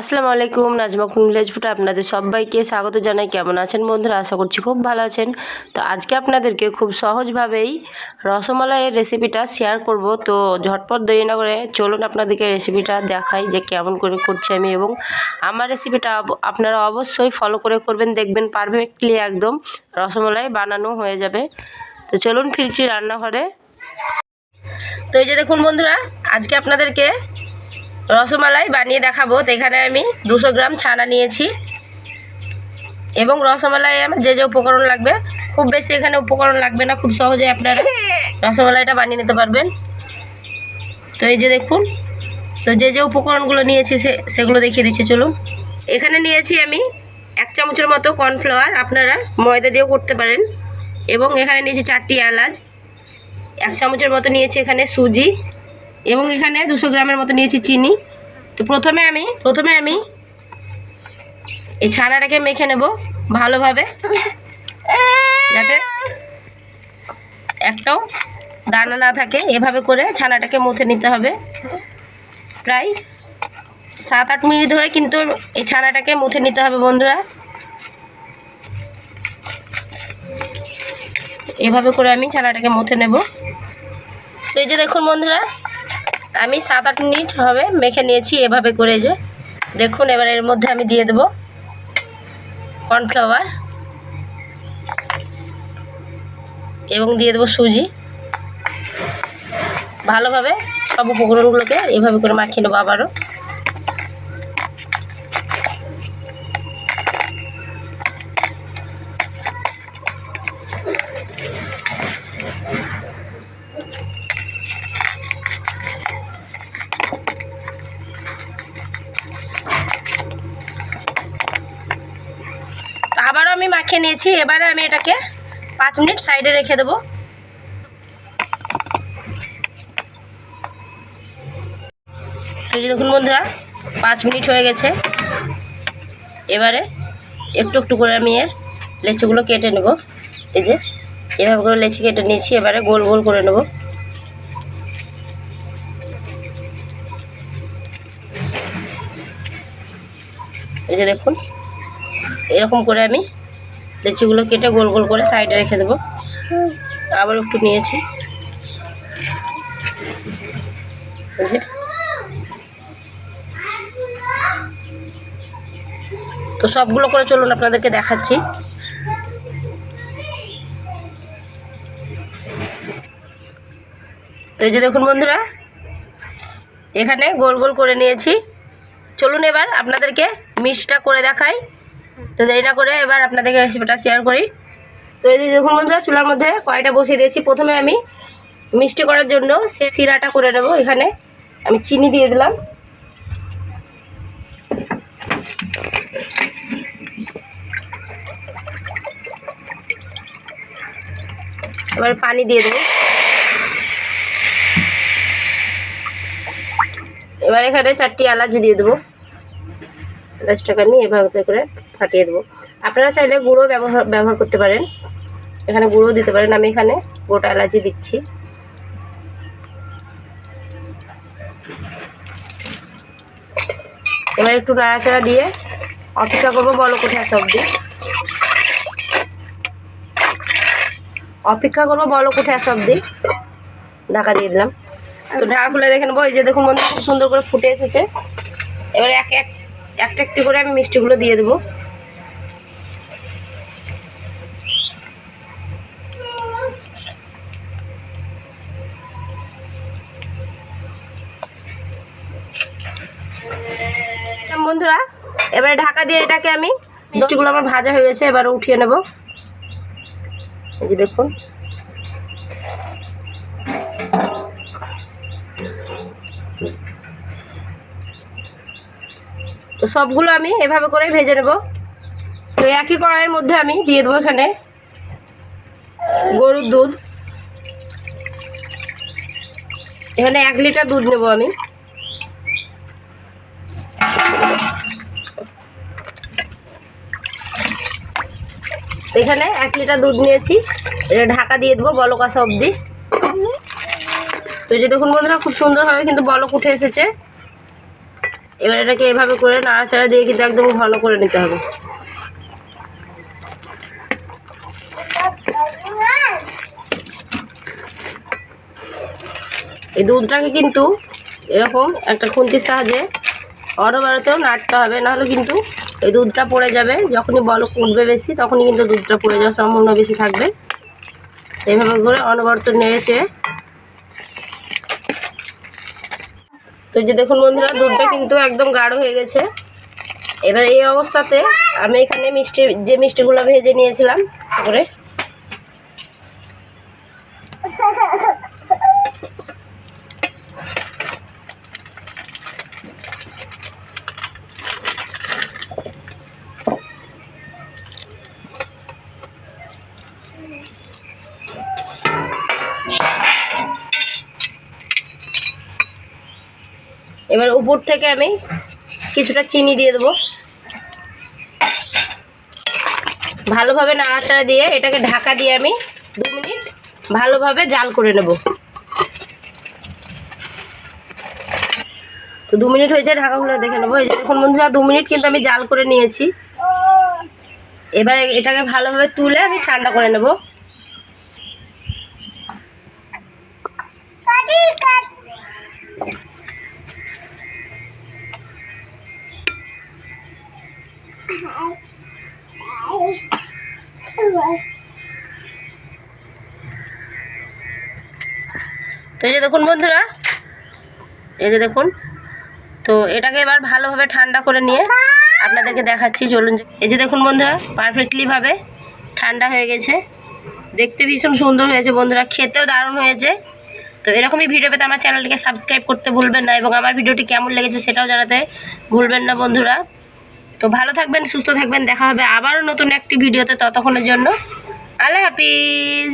আসসালামু আলাইকুম, নাজমা খুন ফুটে আপনাদের সবাইকে স্বাগত জানাই। কেমন আছেন বন্ধুরা? আশা করছি খুব ভালো আছেন। তো আজকে আপনাদেরকে খুব সহজভাবেই রসমালাইয়ের রেসিপিটা শেয়ার করব। তো ঝটপট দেরি না করে চলুন আপনাদেরকে রেসিপিটা দেখাই যে কেমন করে করছি আমি এবং আমার রেসিপিটা আপনারা অবশ্যই ফলো করে করবেন, দেখবেন পারফেক্টলি একদম রসমালাই বানানো হয়ে যাবে। তো চলুন ফিরছি রান্নাঘরে। তো এই যে দেখুন বন্ধুরা, আজকে আপনাদেরকে রসমালাই বানিয়ে দেখাবো। তো এখানে আমি দুশো গ্রাম ছানা নিয়েছি। এবং রসমালাই আমার যে যে উপকরণ লাগবে, খুব বেশি এখানে উপকরণ লাগবে না, খুব সহজে আপনারা রসমালাইটা বানিয়ে নিতে পারবেন। তো এই যে দেখুন, তো যে যে উপকরণগুলো নিয়েছি সে সেগুলো দেখিয়ে দিচ্ছি, চলুন। এখানে নিয়েছি আমি এক চামচের মতো কর্নফ্লাওয়ার, আপনারা ময়দা দিয়েও করতে পারেন। এবং এখানে নিয়েছি চারটি এলাচ। এক চামচের মতো নিয়েছি এখানে সুজি। এবং এখানে দুশো গ্রামের মতো নিয়েছি চিনি। তো প্রথমে আমি প্রথমে আমি এই ছানাটাকে মেখে নেব ভালোভাবে। যাতে একটাও দানা না থাকে। এভাবে করে ছানাটাকে মুথে নিতে হবে। প্রায় সাত আট মিনিট ধরে কিন্তু এই ছানাটাকে মুথে নিতে হবে বন্ধুরা। এভাবে করে আমি ছানাটাকে মুথে নেব। তো এই যে দেখুন বন্ধুরা আমি সাত আট মিনিট হবে মেখে নিয়েছি এভাবে করে যে। দেখুন, এবার এর মধ্যে আমি দিয়ে দেব কর্নফ্লাওয়ার এবং দিয়ে দেবো সুজি। ভালোভাবে সব উপকরণগুলোকে এভাবে করে মাখিয়ে নেব আবারও। মাখিয়ে নিয়েছি, এবারে আমি এটাকে পাঁচ মিনিট সাইডে রেখে দেবো। দেখুন বন্ধুরা, পাঁচ মিনিট হয়ে গেছে। এবারে একটু একটু করে আমি এর লেচিগুলো কেটে নেব। এই যে এভাবে করে লেচি কেটে নিয়েছি, এবারে গোল গোল করে নেব। এই যে দেখুন, এরকম করে আমি লেচিগুলো কেটে গোল গোল করে সাইডে রেখে দেবো। আবার একটু নিয়েছি। তো সবগুলো করে চলুন আপনাদেরকে দেখাচ্ছি। তো এই যে দেখুন বন্ধুরা, এখানে গোল গোল করে নিয়েছি। চলুন এবার আপনাদেরকে মিষ্টিটা করে দেখাই। তো দেরি না করে এবার আপনাদেরকে রেসিপিটা শেয়ার করি। তো এই যে দেখুন বন্ধুরা, চুলার মধ্যে কয়টা বসিয়ে দিয়েছি। প্রথমে আমি মিষ্টি করার জন্য সে সিরাটা করে নেব এখানে। আমি চিনি দিয়ে দিলাম। এবার পানি দিয়ে দেবো। এবার এখানে চারটি এলাচ দিয়ে দেবো। এলাচটাকে আমি এভাবে করে ফাটিয়ে দেবো। আপনারা চাইলে গুঁড়ো ব্যবহার ব্যবহার করতে পারেন। এখানে গুঁড়ো দিতে পারেন। আমি এখানে গোটা এলাচি দিচ্ছি। এবার একটু নাড়াচাড়া দিয়ে অপেক্ষা করব বলো কোথায় আসা অবধি। অপেক্ষা করব বলো কোথায় আসা অবধি। ঢাকা দিয়ে দিলাম। তো ঢাকা খুলে দেখে নেব। এই যে দেখুন বন্ধু খুব সুন্দর করে ফুটে এসেছে। এবার এক এক একটা একটি করে আমি মিষ্টিগুলো দিয়ে দেবো। বন্ধুরা, এবারে ঢাকা দিয়ে এটাকে আমি মিষ্টিগুলো আমার ভাজা হয়ে গেছে, এবার উঠিয়ে নেব। এই যে দেখুন। তো সবগুলো আমি এভাবে করে ভেজে নেব। তো একই কড়াইয়ের মধ্যে আমি দিয়ে দেবো এখানে গরুর দুধ। এখানে এক লিটার দুধ নেব আমি। এখানে এক লিটার দুধ নিয়েছি। এটা ঢাকা দিয়ে দেবো, বলক আসা অবধি। তো যে দেখুন বন্ধুরা, খুব সুন্দরভাবে কিন্তু বলক উঠে এসেছে। এবার এটাকে এভাবে করে নাড়াচাড়া দিয়ে কিন্তু একদম ঘন করে নিতে হবে। এই দুধটাকে কিন্তু এরকম একটা খুন্তির সাহায্যে অনবরত নাড়তে হবে, নাহলে কিন্তু এই দুধটা পড়ে যাবে। যখনই বলক উঠবে বেশি, তখনই কিন্তু দুধটা পড়ে যাওয়ার সম্ভাবনা বেশি থাকবে। এইভাবে করে অনবরত নেড়েছে তো যে দেখুন বন্ধুরা, দুধটা কিন্তু একদম গাঢ় হয়ে গেছে। এবার এই অবস্থাতে আমি এখানে মিষ্টি, যে মিষ্টিগুলো ভেজে নিয়েছিলাম, করে। এবার উপর থেকে আমি কিছুটা চিনি দিয়ে দেবো। ভালোভাবে নাড়াচাড়া দিয়ে এটাকে ঢাকা দিয়ে আমি দু মিনিট ভালোভাবে জাল করে নেব। তো দু মিনিট হয়েছে, ঢাকা খুলে দেখে নেব। এই যে দেখুন বন্ধুরা, দু মিনিট কিন্তু আমি জাল করে নিয়েছি। এবার এটাকে ভালোভাবে তুলে আমি ঠান্ডা করে নেব। তো এই যে দেখুন বন্ধুরা, এই যে দেখুন, তো এটাকে এবার ভালোভাবে ঠান্ডা করে নিয়ে আপনাদেরকে দেখাচ্ছি, চলুন এই যে দেখুন বন্ধুরা পারফেক্টলিভাবে ঠান্ডা হয়ে গেছে। দেখতে ভীষণ সুন্দর হয়েছে বন্ধুরা, খেতেও দারুণ হয়েছে। তো এরকমই ভিডিও পেতে আমার চ্যানেলটিকে সাবস্ক্রাইব করতে ভুলবেন না, এবং আমার ভিডিওটি কেমন লেগেছে সেটাও জানাতে ভুলবেন না বন্ধুরা। তো ভালো থাকবেন, সুস্থ থাকবেন, দেখা হবে আবারও নতুন একটি ভিডিওতে ততক্ষণের জন্য। আল্লাহ হাফিজ।